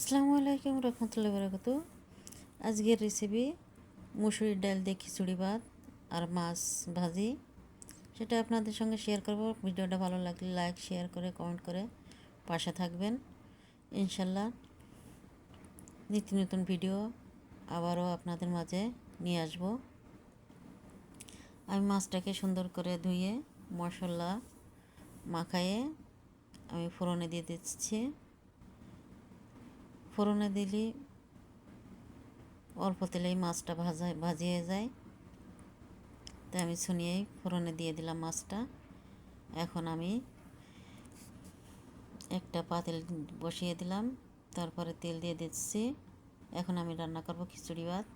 আসসালামু আলাইকুম রহমতুল্লাহ বরকত আজকের রেসিপি মুসুরির ডাল দিয়ে খিচুড়ি ভাত আর মাছ ভাজি। সেটা আপনাদের সঙ্গে শেয়ার করব। ভিডিওটা ভালো লাগলে লাইক শেয়ার করে কমেন্ট করে পাশে থাকবেন। ইনশাল্লাহ নিত্য নতুন ভিডিও আবারও আপনাদের মাঝে নিয়ে আসব। আমি মাছটাকে সুন্দর করে ধুয়ে, মশলা মাখায়ে আমি ফোড়নে দিয়ে দিচ্ছি। ফোড়নে দিলে অল্প তেলেই মাছটা ভাজা, ভাজিয়ে যায়। তাই আমি শুনিয়েই ফোড়নে দিয়ে দিলাম মাছটা। এখন আমি একটা পাতিল বসিয়ে দিলাম। তারপরে তেল দিয়ে দিচ্ছি। এখন আমি রান্না করব খিচুড়ি ভাত।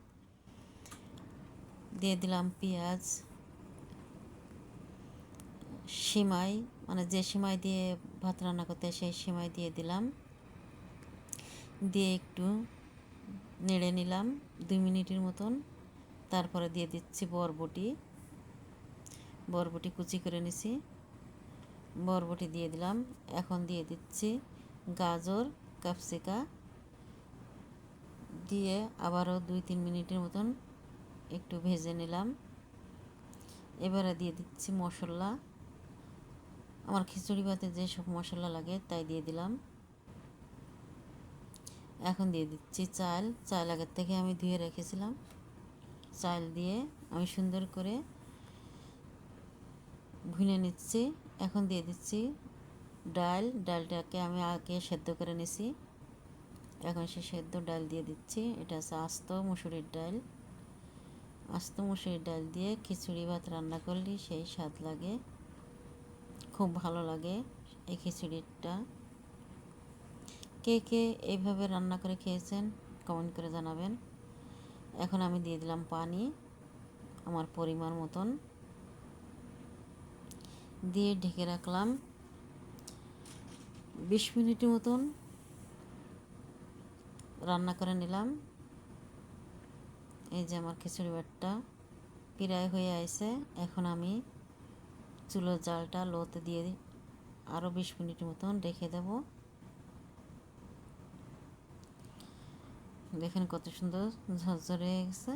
দিয়ে দিলাম পেঁয়াজ, সিমাই মানে যে সিমাই দিয়ে ভাত রান্না করতে সেই সিমাই দিয়ে দিলাম। দিয়ে একটু নেড়ে নিলাম দুই মিনিটের মতন। তারপরে দিয়ে দিচ্ছি বরবটি। বরবটি কুচি করে নিছি। বরবটি দিয়ে দিলাম। এখন দিয়ে দিচ্ছি গাজর ক্যাপসিকা দিয়ে আবারও দুই তিন মিনিটের মতন একটু ভেজে নিলাম। এবারে দিয়ে দিচ্ছি মশলা। আমার খিচুড়ি ভাতে যেসব মশলা লাগে তাই দিয়ে দিলাম। এখন দিয়ে দিচ্ছি চাল। চাল আগের থেকে আমি ধুয়ে রেখেছিলাম। চাল দিয়ে আমি সুন্দর করে ভুনে নিচ্ছি। এখন দিয়ে দিচ্ছি ডাল। ডালটাকে আমি আগে সেদ্ধ করে নিছি। এখন সে সেদ্ধ ডাল দিয়ে দিচ্ছি। এটা হচ্ছে আস্ত মুসুরির ডাল। আস্ত মুসুরির ডাল দিয়ে খিচুড়ি ভাত রান্না করলে সেই স্বাদ লাগে। খুব ভালো লাগে এই খিচুড়িটা। কে কে এইভাবে রান্না করে খেয়েছেন কমেন্ট করে জানাবেন। এখন আমি দিয়ে দিলাম পানি, আমার পরিমাণ মতন। দিয়ে ঢেকে রাখলাম বিশ মিনিটের মতন। রান্না করে নিলাম। এই যে আমার খিচুড়ি ভাতটা প্রায় হয়ে আছে এখন আমি চুলোর জালটা লোতে দিয়ে আরও বিশ মিনিটের মতন রেখে দেবো। দেখেন কত সুন্দর ঝরঝরে হয়ে গেছে।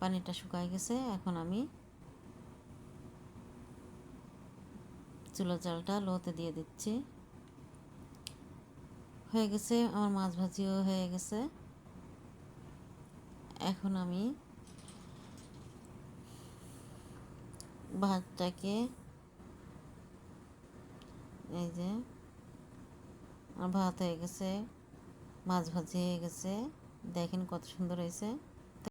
পানিটা শুকায় গেছে, এখন আমি চুলা জালটা লোতে দিয়ে দিচ্ছি। হয়ে গেছে, আমার মাছ ভাজিও হয়ে গেছে। এখন আমি ভাতটাকে এই যে ভাত হয়ে গেছে। মাছ ভাজি হয়ে গেছে। দেখেন কত সুন্দর হয়েছে।